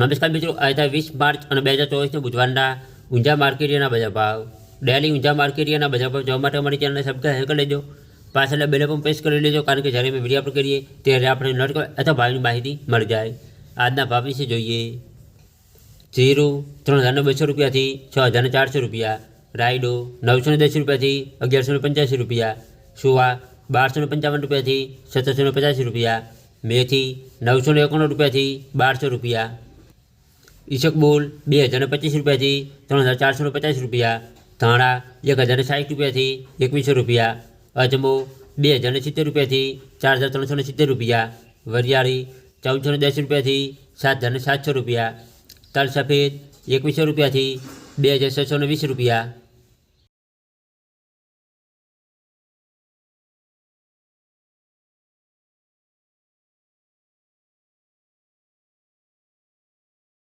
નમસ્કાર મિત્રો આતા 20 માર્ચ અને 2024 ને બુધવારના ઊંજા માર્કેટિયના બજાર ભાવ ડેલી ઊંજા માર્કેટિયના બજાર ભાવ જોવા માટે મારી ચેનલને સબ્સ્ક્રાઇબ કરી લેજો પાછળના બેલ બમ પ્રેસ કરી લેજો કારણ કે જ્યારે મે વિડીયો અપલોડ કરીએ ત્યારે આપણે નોટ કરો આ તો ભાવની માહિતી મળી જાય આજના ભાવ વિશે જોઈએ જીરૂ 3200 રૂપિયા થી 6400 રૂપિયા રાઇડો 900 રૂપિયા થી 1185 રૂપિયા સુવા 1255 રૂપિયા થી 1785 રૂપિયા મેથી 999 રૂપિયા થી 1200 રૂપિયા ईसक बोल बे हज़ार ने पच्चीस रुपया थी तरह हज़ार चार सौ पचास रुपया धाणा एक हज़ार ने साठ रुपया थी एक सौ रुपया अजमो बे हज़ार ने सित्तेर रुपया थी चार हज़ार तरह सौ सित्तेर रुपया वरियाड़ी चौदह सौ दस रुपया थी सात हज़ार ने सात सौ रुपया तल सफेद एक सौ रुपया थी बे हज़ार छः सौ वीस रुपया